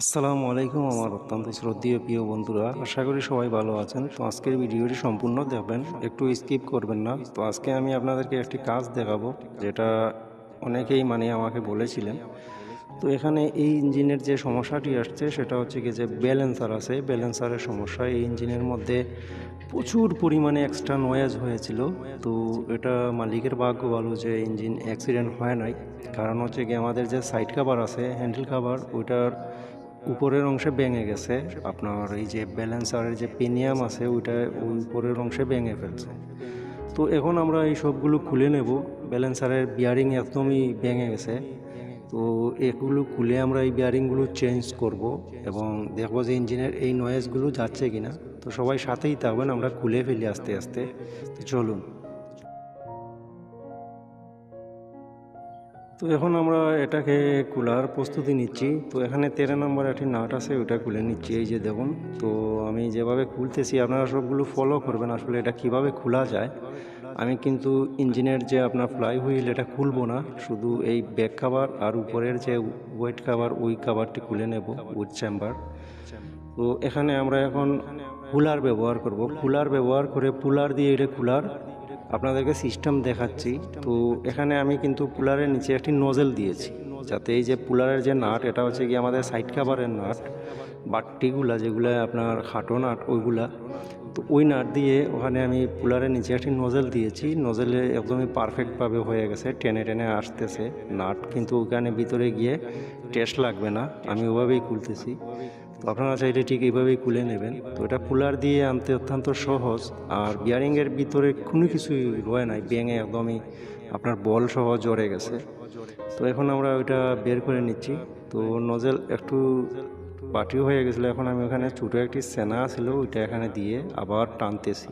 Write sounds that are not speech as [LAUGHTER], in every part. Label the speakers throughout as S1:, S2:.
S1: আসসালামু আলাইকুম আমার অত্যন্ত শ্রদ্ধীয় প্রিয় বন্ধুরা, আশা করি সবাই ভালো আছেন। তো আজকের ভিডিওটি সম্পূর্ণ দেখবেন, একটু স্কিপ করবেন না। তো আজকে আমি আপনাদেরকে একটি কাজ দেখাবো, যেটা অনেকেই মানে আমাকে বলেছিলেন। তো এখানে এই ইঞ্জিনের যে সমস্যাটি আসছে, সেটা হচ্ছে কি যে ব্যালেন্সার আছে, ব্যালেন্সারের সমস্যা। এই ইঞ্জিনের মধ্যে প্রচুর পরিমাণে এক্সট্রা নয়েজ হয়েছিল। তো এটা মালিকের ভাগ্য ভালো যে ইঞ্জিন অ্যাক্সিডেন্ট হয় নাই। কারণ হচ্ছে কি আমাদের যে সাইড কাভার আছে হ্যান্ডেল কাভার ওইটার উপরের অংশে ভেঙে গেছে। আপনার এই যে ব্যালেন্সারের যে পেনিয়াম আছে, ওইটা উপরের অংশে ভেঙে ফেলছে। তো এখন আমরা এই সবগুলো খুলে নেব। ব্যালেন্সারের বিয়ারিং একদমই ভেঙে গেছে। তো এগুলো খুলে আমরা এই বিয়ারিংগুলো চেঞ্জ করব এবং দেখব যে ইঞ্জিনের এই নয়েজগুলো যাচ্ছে কিনা। তো সবাই সাথেই থাকবেন, আমরা খুলে ফেলি আস্তে আস্তে। তো চলুন। তো এখন আমরা এটাকে কুলার প্রস্তুতি নিচ্ছি। তো এখানে তেরো নম্বর একটি নাট আছে ওটা খুলে নিচ্ছি, এই যে দেখুন। তো আমি যেভাবে খুলতেছি, আপনারা সবগুলো ফলো করবেন আসলে এটা কীভাবে খোলা যায়। আমি কিন্তু ইঞ্জিনের যে আপনার ফ্লাই হুইল এটা খুলবো না। শুধু এই ব্যাক কাভার আর উপরের যে ওয়েট কাভার ওই কাভারটি খুলে নেব উইথ চেম্বার তো এখানে আমরা এখন কুলার ব্যবহার করব। কুলার ব্যবহার করে পুলার দিয়ে এটা কুলার আপনাদেরকে সিস্টেম দেখাচ্ছি। তো এখানে আমি কিন্তু কুলারের নিচে একটি নজেল দিয়েছি। যাতে এই যে পুলারের যে নাট, এটা হচ্ছে কি আমাদের সাইড কাভারের নাট, বাট্টিগুলা যেগুলো আপনার খাটো নাট, ওইগুলা। তো ওই নাট দিয়ে ওখানে আমি পুলারের নিচে একটি নজেল দিয়েছি। নজেলে একদমই পারফেক্টভাবে হয়ে গেছে, টেনে টেনে আসতেছে। নাট কিন্তু ওখানে ভিতরে গিয়ে টেস্ট লাগবে না। আমি ওভাবেই খুলতেছি। তো আপনারা চাইলে ঠিক এইভাবেই খুলে নেবেন। তো এটা কুলার দিয়ে আনতে অত্যন্ত সহজ। আর বিয়ারিংয়ের ভিতরে কোনো কিছুই রয়ে নাই ব্যাঙে একদমই আপনার বল সহ জড়ে গেছে। তো এখন আমরা ওইটা বের করে নিচ্ছি। তো নজেল একটু বাটিও হয়ে গেছিল, এখন আমি ওখানে ছোটো একটি সেনা ছিল, ওইটা এখানে দিয়ে আবার টানতেছি।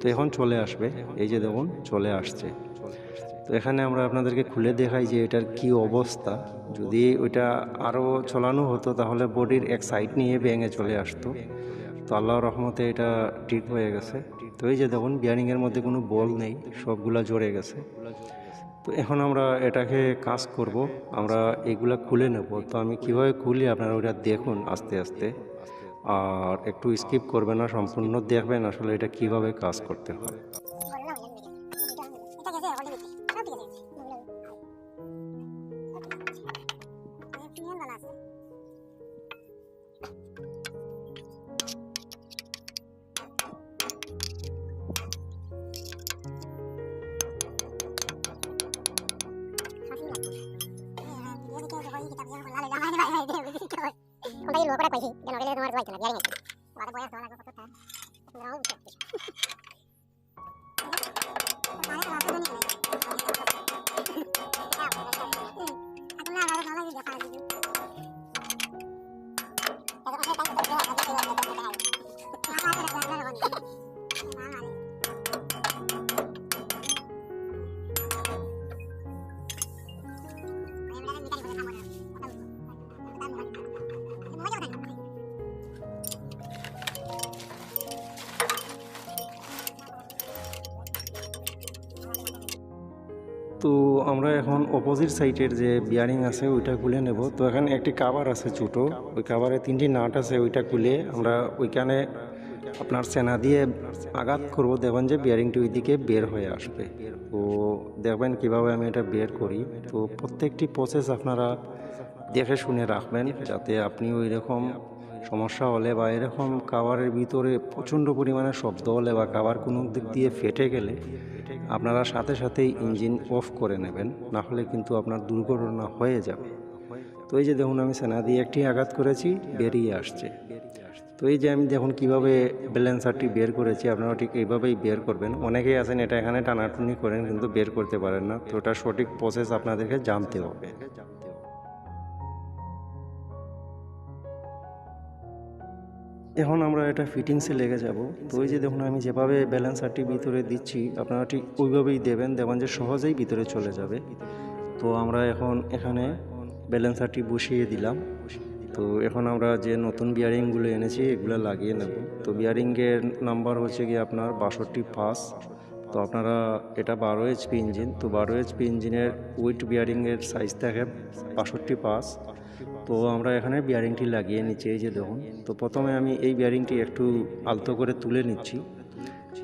S1: তো এখন চলে আসবে, এই যে দেখুন, চলে আসছে। তো এখানে আমরা আপনাদেরকে খুলে দেখাই যে এটার কি অবস্থা। যদি ওইটা আরও চলানো হতো তাহলে বডির এক সাইড নিয়ে ভেঙে চলে আসতো। তো আল্লাহর রহমতে এটা ঠিক হয়ে গেছে। তো এই যে দেখুন বিয়ারিংয়ের মধ্যে কোনো বল নেই, সবগুলা জড়ে গেছে। তো এখন আমরা এটাকে কাজ করব, আমরা এগুলা খুলে নেব। তো আমি কীভাবে খুলি আপনারা ওটা দেখুন আস্তে আস্তে। আর একটু স্কিপ করবে না, সম্পূর্ণ দেখবেন আসলে এটা কীভাবে কাজ করতে হয়।
S2: কোনটা যেন গেলে তোমার যাইতো না বিয়ারিং আছে। বয়স ধরা [LAUGHS] কথা কথা রাও উঠছে
S1: তো আমরা এখন অপোজিট সাইডের যে বিয়ারিং আছে, ওইটা খুলে নেব। তো এখানে একটি কাভার আছে ছোটো। ওই কাভারে তিনটি নাট আছে, ওইটা খুলে আমরা ওইখানে আপনার সেনা দিয়ে আঘাত করব। দেখবেন যে বিয়ারিংটি ওইদিকে বের হয়ে আসবে। তো দেখবেন কীভাবে আমি এটা বের করি। তো প্রত্যেকটি প্রসেস আপনারা দেখে শুনে রাখবেন, যাতে আপনি ওই রকম সমস্যা হলে বা এরকম কাভারের ভিতরে প্রচণ্ড পরিমাণে শব্দ হলে বা কাভার কোনো দিক দিয়ে ফেটে গেলে আপনারা সাথে সাথেই ইঞ্জিন অফ করে নেবেন না হলে কিন্তু আপনার দুর্ঘটনা হয়ে যাবে। তো এই যে দেখুন, আমি সেনা দিয়ে একটি আঘাত করেছি, বেরিয়ে আসছে। তো এই যে আমি দেখুন, কীভাবে ব্যালেন্সারটি বের করেছি, আপনারা ঠিক এইভাবেই বের করবেন। অনেকেই আছেন, এটা এখানে টানাটুনি করেন, কিন্তু বের করতে পারেন না। তো ওটা সঠিক প্রসেস আপনাদেরকে জানতে হবে। এখন আমরা এটা ফিটিংসে লেগে যাব। তো ওই যে দেখুন, আমি যেভাবে ব্যালেন্সারটি ভিতরে দিচ্ছি, আপনারা ঠিক ওইভাবেই দেবেন। দেবেন যে সহজেই ভিতরে চলে যাবে। তো আমরা এখন এখানে ব্যালেন্সারটি বসিয়ে দিলাম। তো এখন আমরা যে নতুন বিয়ারিংগুলো এনেছি, এগুলো লাগিয়ে নেব। তো বিয়ারিংয়ের নাম্বার হচ্ছে কি আপনার বাষট্টি পাঁচ। তো আপনারা, এটা বারো এইচপি ইঞ্জিন তো বারো এইচপি ইঞ্জিনের উইথ বিয়ারিংয়ের সাইজ থাকে বাষট্টি পাঁচ। তো আমরা এখানে বিয়ারিংটি লাগিয়ে নিচ্ছি এই যে দেখুন, তো প্রথমে আমি এই বিয়ারিংটি একটু আলতো করে তুলে নিচ্ছি।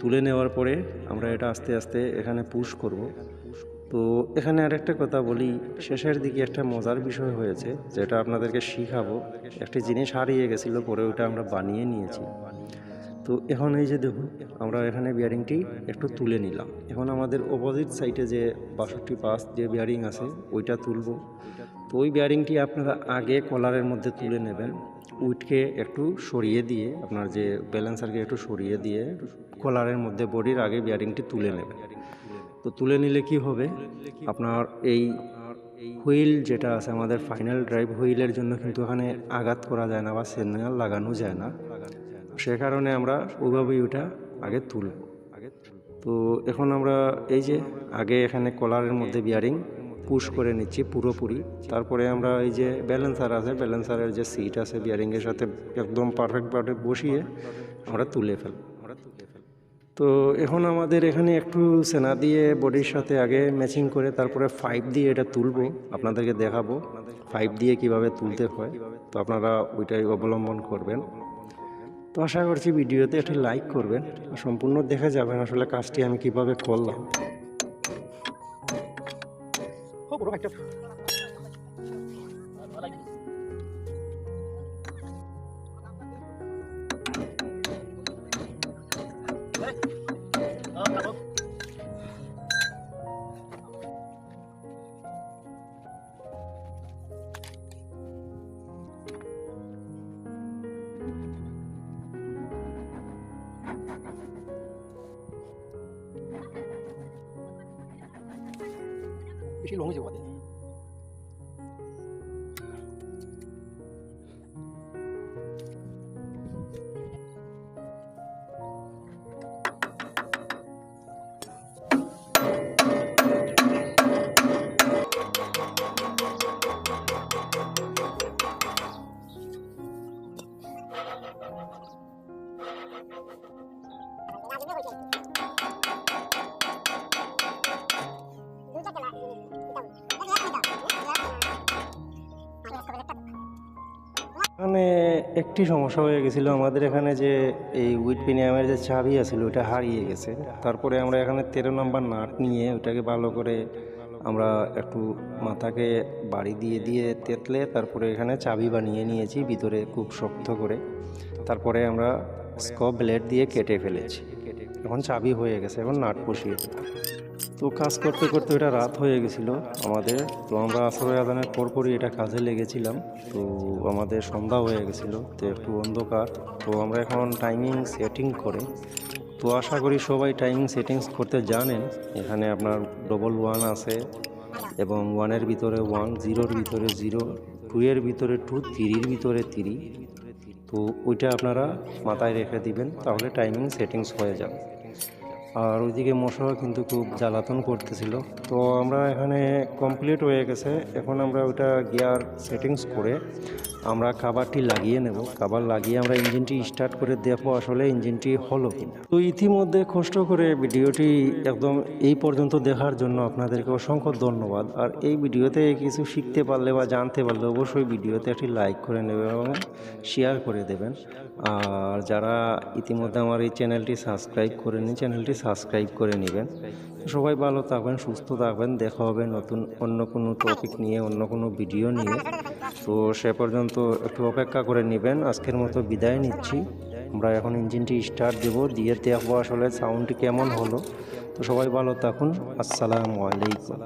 S1: তুলে নেওয়ার পরে আমরা এটা আস্তে আস্তে এখানে পুশ করব। তো এখানে আরেকটা কথা বলি, শেষের দিকে একটা মজার বিষয় হয়েছে, যেটা আপনাদেরকে শিখাবো। একটা জিনিস হারিয়ে গেছিল, পরে ওটা আমরা বানিয়ে নিয়েছি। তো এখন এই যে দেখুন, আমরা এখানে বিয়ারিংটি একটু তুলে নিলাম। এখন আমাদের অপোজিট সাইডে যে বাষট্টি পাস যে বিয়ারিং আছে, ওইটা তুলবো। তো ওই বিয়ারিংটি আপনারা আগে কলারের মধ্যে তুলে নেবেন, উইটকে একটু সরিয়ে দিয়ে, আপনার যে ব্যালেন্সারকে একটু সরিয়ে দিয়ে কলারের মধ্যে বডির আগে বিয়ারিংটি তুলে নেবেন। তো তুলে নিলে কি হবে? আপনার এই হুইল যেটা আছে, আমাদের ফাইনাল ড্রাইভ হুইলের জন্য কিন্তু এখানে আঘাত করা যায় না বা সিগন্যাল লাগানো যায় না। সে কারণে আমরা ওইভাবেই ওটা আগে তুলব। আগে তো এখন আমরা এই যে আগে এখানে কলারের মধ্যে বিয়ারিং পুশ করে নিচ্ছি পুরোপুরি। তারপরে আমরা এই যে ব্যালেন্সার আছে ব্যালেন্সারের যে সিট আছে বিয়ারিংয়ের সাথে একদম পারফেক্টভাবে বসিয়ে আমরা তুলে ফেলব। তো এখন আমাদের এখানে একটু সেনা দিয়ে বডির সাথে আগে ম্যাচিং করে তারপরে ফাইভ দিয়ে এটা তুলবো। আপনাদেরকে দেখাবো ফাইভ দিয়ে কীভাবে তুলতে হয়। তো আপনারা ওইটাই অবলম্বন করবেন। তো আশা করছি ভিডিওতে একটি লাইক করবেন। আর সম্পূর্ণ দেখা যাবেন আসলে কাজটি আমি কীভাবে করলাম।
S3: 其实容易做啊，
S1: 对。একটি সমস্যা হয়ে গেছিল আমাদের এখানে যে এই উইড পিনিয়ামের যে চাবি আছিল ওটা হারিয়ে গেছে। তারপরে আমরা এখানে তেরো নম্বর নাট নিয়ে ওটাকে ভালো করে আমরা একটু মাথাকে বাড়ি দিয়ে দিয়ে তেতলে তারপরে এখানে চাবি বানিয়ে নিয়েছি, ভিতরে খুব শক্ত করে। তারপরে আমরা স্কপ ব্লেড দিয়ে কেটে ফেলেছি। এখন চাবি হয়ে গেছে, এখন নাট বসিয়ে তো কাজ করতে করতে এটা রাত হয়ে গেছিল আমাদের। তো আমরা আসরে আদানের পরপরই এটা কাজে লেগেছিলাম। তো আমাদের সন্ধ্যা হয়ে গেছিল, তো একটু অন্ধকার। তো আমরা এখন টাইমিং সেটিং করে, তো আশা করি সবাই টাইমিং সেটিংস করতে জানেন। এখানে আপনার ডবল ওয়ান আছে এবং ওয়ানের ভিতরে ওয়ান জিরোর ভিতরে জিরো টু এর ভিতরে টু থ্রির ভিতরে থ্রি তো ওইটা আপনারা মাথায় রেখে দিবেন, তাহলে টাইমিং সেটিংস হয়ে যাবে। আর ওইদিকে মশাও কিন্তু খুব জ্বালাতন করতেছিল। তো আমরা এখানে কমপ্লিট হয়ে গেছে। এখন আমরা ওটা গিয়ার সেটিংস করে আমরা কাবারটি লাগিয়ে নেব। কাবার লাগিয়ে আমরা ইঞ্জিনটি স্টার্ট করে দেখব আসলে ইঞ্জিনটি হলো কিনা তো ইতিমধ্যে কষ্ট করে ভিডিওটি একদম এই পর্যন্ত দেখার জন্য আপনাদেরকে অসংখ্য ধন্যবাদ। আর এই ভিডিওতে কিছু শিখতে পারলে বা জানতে পারলে অবশ্যই ভিডিওতে একটি লাইক করে নেবেন এবং শেয়ার করে দেবেন। আর যারা ইতিমধ্যে আমার এই চ্যানেলটি সাবস্ক্রাইব করেনি চ্যানেলটি সাবস্ক্রাইব করে নেবেন। সবাই ভালো থাকবেন, সুস্থ থাকবেন। দেখা হবে নতুন, অন্য কোনো টপিক নিয়ে, অন্য কোনো ভিডিও নিয়ে। তো সে পর্যন্ত একটু অপেক্ষা করে নেবেন। আজকের মতো বিদায় নিচ্ছি। আমরা এখন ইঞ্জিনটি স্টার্ট দেবো। দিয়ে দেখব আসলে সাউন্ডটি কেমন হলো। তো সবাই ভালো থাকুন। আসসালামু আলাইকুম।